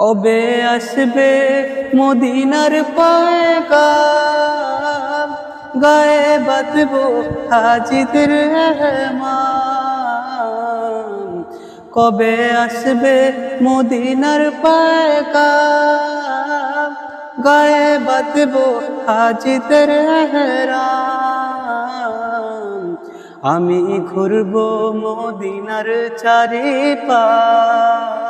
অবে আসবে মদিনার পায়গা গায়ে বাঁধব হাজিদের কবে আসবে মদিনার পায়গা গায়ে বাঁধব হাজিদের আমি ঘুরব মদিনার চারি পাশ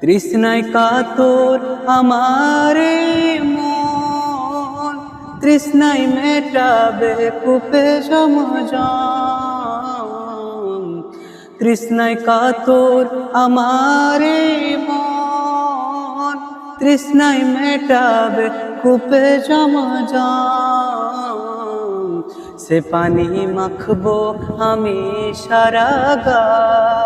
তৃষ্ণায় কাতর আমার মন। তৃষ্ণায় মেটাবে কূপে সমজন। তৃষ্ণায় কাতর আমার মন। তৃষ্ণায় মেটাবে কূপে সমজন। সে পানি মাখবো আমি সারা গায়